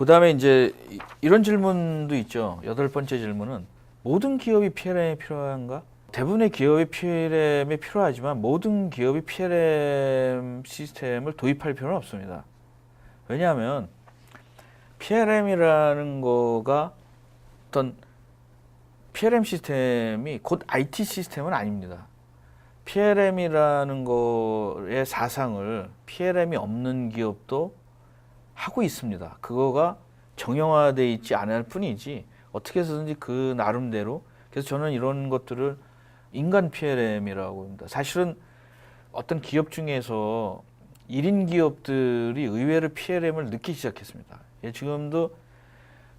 그 다음에 이제 이- 이런 질문도 있죠. 여덟 번째 질문은 모든 기업이 PLM이 필요한가? 대부분의 기업이 PLM이 필요하지만 모든 기업이 PLM 시스템을 도입할 필요는 없습니다. 왜냐하면 PLM이라는 거가 어떤 PLM 시스템이 곧 IT 시스템은 아닙니다. PLM이라는 거의 사상을 PLM이 없는 기업도 하고 있습니다. 그거가 정형화돼 있지 않을 뿐이지 어떻게 해서든지 그 나름대로 그래서 저는 이런 것들을 인간 PLM이라고 합니다. 사실은 어떤 기업 중에서 1인 기업들이 의외로 PLM을 늦기 시작했습니다. 예, 지금도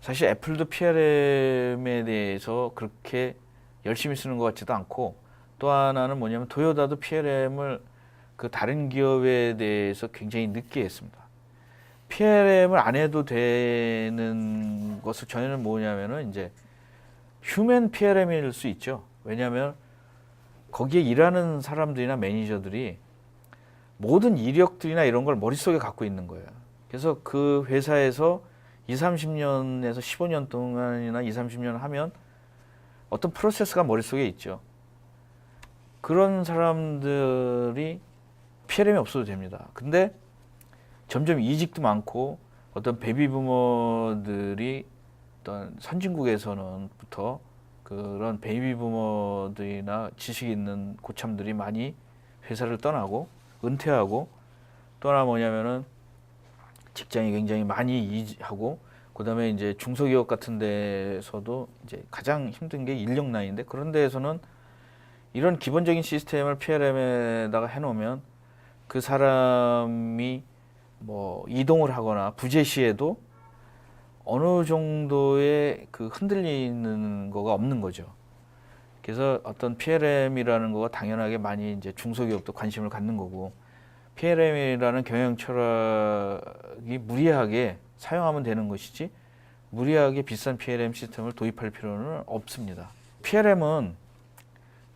사실 애플도 PLM에 대해서 그렇게 열심히 쓰는 것 같지도 않고 또 하나는 뭐냐면 도요다도 PLM을 그 다른 기업에 대해서 굉장히 늦게 했습니다. PLM을 안 해도 되는 것을 저희는 뭐냐면은 이제 휴먼 PLM일 수 있죠. 왜냐하면 거기에 일하는 사람들이나 매니저들이 모든 이력들이나 이런 걸 머릿속에 갖고 있는 거예요. 그래서 그 회사에서 2, 30년에서 15년 동안이나 2, 30년 하면 어떤 프로세스가 머릿속에 있죠. 그런 사람들이 PLM이 없어도 됩니다. 근데 점점 이직도 많고 어떤 베이비 부머들이 어떤 선진국에서는부터 그런 베이비 부머들이나 지식 있는 고참들이 많이 회사를 떠나고 은퇴하고 또 하나 뭐냐면은 직장이 굉장히 많이 이직하고 그다음에 이제 중소기업 같은 데서도 이제 가장 힘든 게 인력 난인데 그런 데에서는 이런 기본적인 시스템을 PLM에다가 해놓으면 그 사람이 뭐 이동을 하거나 부재 시에도 어느 정도의 그 흔들리는 거가 없는 거죠. 그래서 어떤 PLM이라는 거가 당연하게 많이 이제 중소기업도 관심을 갖는 거고 PLM이라는 경영 철학이 무리하게 사용하면 되는 것이지 무리하게 비싼 PLM 시스템을 도입할 필요는 없습니다. PLM은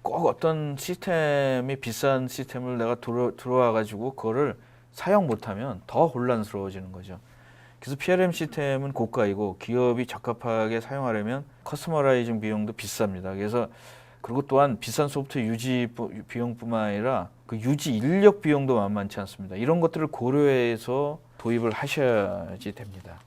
꼭 어떤 시스템이 비싼 시스템을 내가 들어, 들어와 가지고 그거를 사용 못하면 더 혼란스러워지는 거죠. 그래서 PLM 시스템은 고가이고 기업이 적합하게 사용하려면 커스터마라이징 비용도 비쌉니다. 그래서 그리고 또한 비싼 소프트웨어 유지 부- 비용뿐만 아니라 그 유지 인력 비용도 만만치 않습니다. 이런 것들을 고려해서 도입을 하셔야지 됩니다.